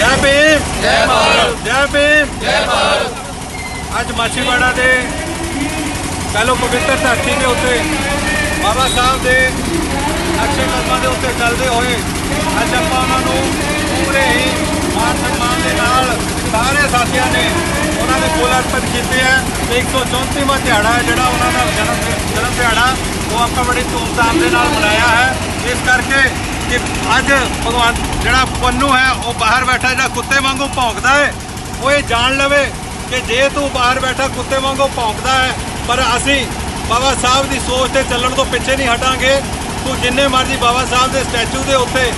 ਜੈ ਭੀਮ ਜੈ ਭਾਰਤ ਜੈ ਭੀਮ ਜੈ ਭਾਰਤ ਅੱਜ ਮਾਛੀਵਾੜਾ ਦੇ ਪਹਿਲੋ ਪਵਿੱਤਰ ਧਰਤੀ ਦੇ ਉੱਤੇ ਬਾਬਾ ਸਾਹਿਬ ਦੇ ਅਕਸ਼ੇ ਕਦਮਾਂ ਦੇ ਉੱਤੇ ਚੱਲਦੇ ਹੋਏ ਅੱਜ ਆਪਾਂ ਉਹਨਾਂ ਨੂੰ ਪੂਰੇ ਹੀ ਮਾਨ ਸਨਮਾਨ ਦੇ ਨਾਲ ਸਾਰੇ ਸਾਥੀਆਂ ਨੇ ਉਹਨਾਂ ਦੇ ਕੋਲ ਅਰਪਣ ਕੀਤੇ ਹੈ ਤੇ 134ਵਾਂ ਦਿਹਾੜਾ ਹੈ ਜਿਹੜਾ ਉਹਨਾਂ ਦਾ ਜਨਮ ਜਨਮ ਦਿਹਾੜਾ, ਉਹ ਆਪਾਂ ਬੜੀ ਧੂਮਧਾਮ ਦੇ ਨਾਲ ਮਨਾਇਆ ਹੈ। ਇਸ ਕਰਕੇ ਕਿ ਅੱਜ ਭਗਵਾਨ ਜਿਹੜਾ ਪੰਨੂ ਹੈ, ਉਹ ਬਾਹਰ ਬੈਠਾ ਜਿਹੜਾ ਕੁੱਤੇ ਵਾਂਗੂ ਭੌਂਕਦਾ ਹੈ, ਉਹ ਇਹ ਜਾਣ ਲਵੇ ਕਿ ਜੇ ਤੂੰ ਬਾਹਰ ਬੈਠਾ ਕੁੱਤੇ ਵਾਂਗੂ ਭੌਂਕਦਾ ਹੈ, ਪਰ ਅਸੀਂ ਬਾਬਾ ਸਾਹਿਬ ਦੀ ਸੋਚ ਤੇ ਚੱਲਣ ਤੋਂ ਪਿੱਛੇ ਨਹੀਂ ਹਟਾਂਗੇ। ਤੂੰ ਜਿੰਨੇ ਮਰਜ਼ੀ ਬਾਬਾ ਸਾਹਿਬ ਦੇ ਸਟੈਚੂ ਦੇ ਉੱਤੇ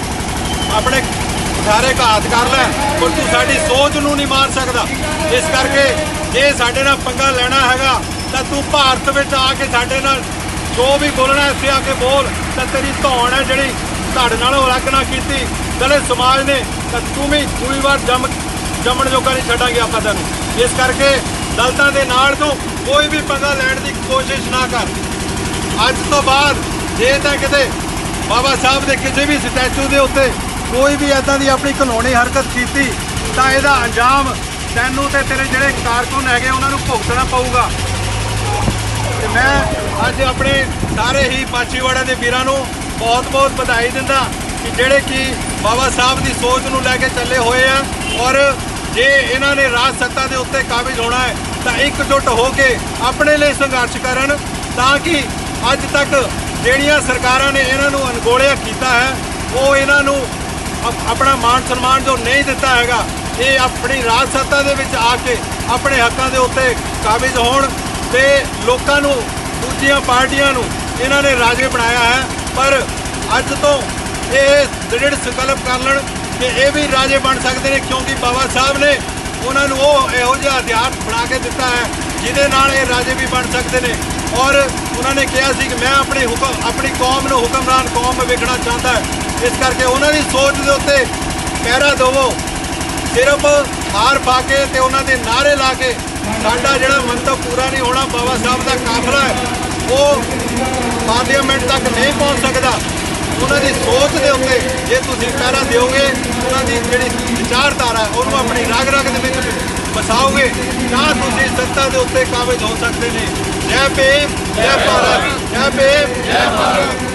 ਆਪਣੇ ਸਾਰੇ ਘਾਤ ਕਰ ਲੈ ਪਰ ਤੂੰ ਸਾਡੀ ਸੋਚ ਨੂੰ ਨਹੀਂ ਮਾਰ ਸਕਦਾ। ਇਸ ਕਰਕੇ ਜੇ ਸਾਡੇ ਨਾਲ ਪੰਗਾ ਲੈਣਾ ਹੈਗਾ, ਤਾਂ ਤੂੰ ਭਾਰਤ ਵਿੱਚ ਆ ਕੇ ਸਾਡੇ ਨਾਲ ਜੋ ਵੀ ਬੋਲਣਾ ਇੱਥੇ ਆ ਕੇ ਬੋਲ। ਤਾਂ ਤੇਰੀ ਧੌਣ ਹੈ ਜਿਹੜੀ ਤੁਹਾਡੇ ਨਾਲੋਂ ਅਲੱਗ ਨਾ ਕੀਤੀ। ਦਲਿਤ ਸਮਾਜ ਨੇ, ਤਾਂ ਤੂੰ ਵੀ ਦੂਈ ਵਾਰ ਜੰਮ ਜੰਮਣ ਜੋਗਾ ਨਹੀਂ ਛੱਡਾਂਗੇ ਆਪਾਂ ਤੈਨੂੰ। ਇਸ ਕਰਕੇ ਦਲਤਾਂ ਦੇ ਨਾਲ ਤੂੰ ਕੋਈ ਵੀ ਪੰਗਾ ਲੈਣ ਦੀ ਕੋਸ਼ਿਸ਼ ਨਾ ਕਰ। ਅੱਜ ਤੋਂ ਬਾਅਦ ਜੇ ਤਾਂ ਕਿਤੇ ਬਾਬਾ ਸਾਹਿਬ ਦੇ ਕਿਸੇ ਵੀ ਸਟੈਚੂ ਦੇ ਉੱਤੇ ਕੋਈ ਵੀ ਐਦਾਂ ਦੀ ਆਪਣੀ ਕਾਨੂੰਨੀ ਹਰਕਤ ਕੀਤੀ, ਤਾਂ ਇਹਦਾ ਅੰਜਾਮ ਤੈਨੂੰ ਤੇ ਤੇਰੇ ਜਿਹੜੇ ਕਾਰਕੁਨ ਹੈਗੇ, ਉਹਨਾਂ ਨੂੰ ਭੁਗਤਣਾ ਪਊਗਾ। ਤੇ ਮੈਂ ਅੱਜ ਆਪਣੇ ਸਾਰੇ ਹੀ ਮਾਛੀਵਾੜਾ ਦੇ ਵੀਰਾਂ ਨੂੰ ਬਹੁਤ-ਬਹੁਤ ਵਧਾਈ ਦਿੰਦਾ ਕਿ ਜਿਹੜੇ ਕਿ ਬਾਬਾ ਸਾਹਿਬ ਦੀ ਸੋਚ ਨੂੰ ਲੈ ਕੇ ਚੱਲੇ ਹੋਏ ਆ, ਔਰ ਜੇ ਇਹਨਾਂ ਨੇ ਰਾਜ ਸੱਤਾ ਦੇ ਉੱਤੇ ਕਾਬਿਜ਼ ਹੋਣਾ ਹੈ, ਤਾਂ ਇਕਜੁੱਟ ਹੋ ਕੇ ਆਪਣੇ ਲਈ ਸੰਘਰਸ਼ ਕਰਨ, ਤਾਂ ਕਿ ਅੱਜ ਤੱਕ ਜਿਹੜੀਆਂ ਸਰਕਾਰਾਂ ਨੇ ਇਹਨਾਂ ਨੂੰ ਅਣਗੋਲਿਆ ਕੀਤਾ ਹੈ, ਉਹ ਇਹਨਾਂ ਨੂੰ ਆਪਣਾ ਮਾਣ ਸਨਮਾਨ ਜੋ ਨਹੀਂ ਦਿੱਤਾ ਹੈਗਾ, ਇਹ ਆਪਣੀ ਰਾਜ ਸੱਤਾ ਦੇ ਵਿੱਚ ਆ ਕੇ ਆਪਣੇ ਹੱਕਾਂ ਦੇ ਉੱਤੇ ਕਾਬਿਜ਼ ਹੋਣ ਤੇ ਲੋਕਾਂ ਨੂੰ, ਦੂਜੀਆਂ ਪਾਰਟੀਆਂ ਨੂੰ ਇਹਨਾਂ ਨੇ ਰਾਜੇ ਬਣਾਇਆ ਹੈ। ਪਰ ਅੱਜ ਤੋਂ ਇਹ ਦ੍ਰਿੜ ਸੰਕਲਪ ਕਰ ਲੈਣ ਕਿ ਇਹ ਵੀ ਰਾਜੇ ਬਣ ਸਕਦੇ ਨੇ, ਕਿਉਂਕਿ ਬਾਬਾ ਸਾਹਿਬ ਨੇ ਉਹਨਾਂ ਨੂੰ ਉਹ ਇਹੋ ਜਿਹਾ ਹਥਿਆਰ ਬਣਾ ਕੇ ਦਿੱਤਾ ਹੈ, ਜਿਹਦੇ ਨਾਲ ਇਹ ਰਾਜੇ ਵੀ ਬਣ ਸਕਦੇ ਨੇ। ਔਰ ਉਹਨਾਂ ਨੇ ਕਿਹਾ ਸੀ ਕਿ ਮੈਂ ਆਪਣੀ ਹੁਕਮ ਆਪਣੀ ਕੌਮ ਨੂੰ ਹੁਕਮਰਾਨ ਕੌਮ ਵੇਖਣਾ ਚਾਹੁੰਦਾ ਹੈ। ਇਸ ਕਰਕੇ ਉਹਨਾਂ ਦੀ ਸੋਚ ਦੇ ਉੱਤੇ ਪਹਿਰਾ ਦੇਵੋ। ਸਿਰਫ ਹਾਰ ਪਾ ਕੇ ਤੇ ਉਹਨਾਂ ਦੇ ਨਾਰੇ ਲਾ ਕੇ ਸਾਡਾ ਜਿਹੜਾ ਮੰਤਵ ਪੂਰਾ ਨਹੀਂ ਹੋਣਾ ਬਾਬਾ ਸਾਹਿਬ ਦਾ ਕਾਫਲਾ ਹੈ ਉਹ ਪਾਰਲੀਮੈਂਟ ਤੱਕ ਨਹੀਂ ਪਹੁੰਚ ਸਕਦਾ। ਉਹਨਾਂ ਦੀ ਸੋਚ ਦੇ ਉੱਤੇ ਜੇ ਤੁਸੀਂ ਪਹਿਰਾ ਦਿਓਗੇ ਉਹਨਾਂ ਦੀ ਜਿਹੜੀ ਵਿਚਾਰਧਾਰਾ ਹੈ, ਉਹਨੂੰ ਆਪਣੀ ਰਗ ਰਗ ਦੇ ਵਿੱਚ ਵਸਾਓਗੇ ਤਾਂ ਤੁਸੀਂ ਸੱਤਾ ਦੇ ਉੱਤੇ ਕਾਬਜ ਹੋ ਸਕਦੇ ਨੇ। ਜੈ ਭੀਮ, ਜੈ ਭਾਰਤ, ਜੈ ਭੀਮ, ਜੈ ਭਾਰਤ।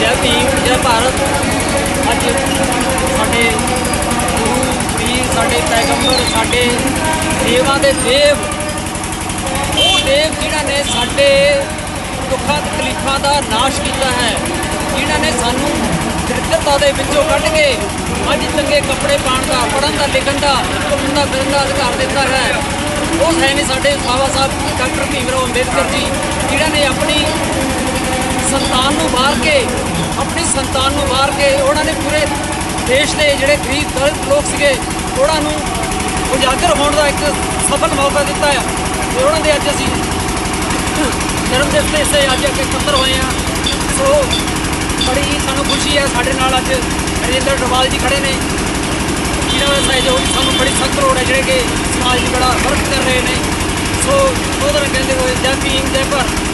ਜੈ ਭੀਮ, ਜੈ ਭਾਰਤ। ਅੱਜ ਸਾਡੇ ਗੁਰੂ ਪੀਰ ਸਾਡੇ ਪੈਗੰਬਰ, ਸਾਡੇ ਸੇਵਾ ਦੇ ਦੇਵ ਉਹ ਜਿਨ੍ਹਾਂ ਨੇ ਸਾਡੇ ਦੁੱਖਾਂ, ਤਕਲੀਫਾਂ ਦਾ ਨਾਸ਼ ਕੀਤਾ ਹੈ, ਜਿਨ੍ਹਾਂ ਨੇ ਸਾਨੂੰ ਦਰਿਦਰਤਾ ਦੇ ਵਿੱਚੋਂ ਕੱਢ ਕੇ ਅੱਜ ਚੰਗੇ ਕੱਪੜੇ ਪਾਉਣ ਦਾ, ਪੜ੍ਹਨ ਦਾ, ਲਿਖਣ ਦਾ ਘੁੰਮਣ ਦਾ ਫਿਰਨ ਦਾ ਅਧਿਕਾਰ ਦਿੱਤਾ ਹੈ। ਉਹ ਹੈ ਨੇ ਸਾਡੇ ਬਾਬਾ ਸਾਹਿਬ ਡਾਕਟਰ ਭੀਮਰਾਓ ਅੰਬੇਦਕਰ ਜੀ, ਜਿਨ੍ਹਾਂ ਨੇ ਆਪਣੀ ਸੰਤਾਨ ਨੂੰ ਮਾਰ ਕੇ, ਆਪਣੀ ਸੰਤਾਨ ਨੂੰ ਮਾਰ ਕੇ ਉਹਨਾਂ ਨੇ ਪੂਰੇ ਦੇਸ਼ ਦੇ ਜਿਹੜੇ ਗਰੀਬ, ਦਲਿਤ ਲੋਕ ਸੀਗੇ, ਉਹਨਾਂ ਨੂੰ ਉਜਾਗਰ ਹੋਣ ਦਾ ਇੱਕ ਸਫਲ ਮੌਕਾ ਦਿੱਤਾ ਹੈ। ਤੇ ਉਹਨਾਂ ਦੇ ਅੱਜ ਅਸੀਂ ਜਨਮ ਦਿਨ ਤੇ ਇਸੇ ਅੱਜ ਅੱਗੇ ਇਕੱਤਰ ਹੋਏ ਆ ਸੋ ਬੜੀ ਸਾਨੂੰ ਖੁਸ਼ੀ ਹੈ, ਸਾਡੇ ਨਾਲ ਅੱਜ ਰਜਿੰਦਰ ਡਵਾਲ ਜੀ ਖੜੇ ਨੇ। ਜਿਨ੍ਹਾਂ ਦਾ ਸਹਿਯੋਗ ਸਾਨੂੰ ਬੜੀ ਸਖਤ ਲੋੜ ਹੈ, ਜਿਹੜੇ ਕਿ ਸਮਾਜ ਲਈ ਬੜਾ ਵਰਕ ਕਰ ਰਹੇ ਨੇ। ਸੋ ਉਹਦਰ ਕਹਿੰਦੇ ਹੋਏ, ਜੈ ਭੀਮ, ਜੈ ਭਾਰਤ।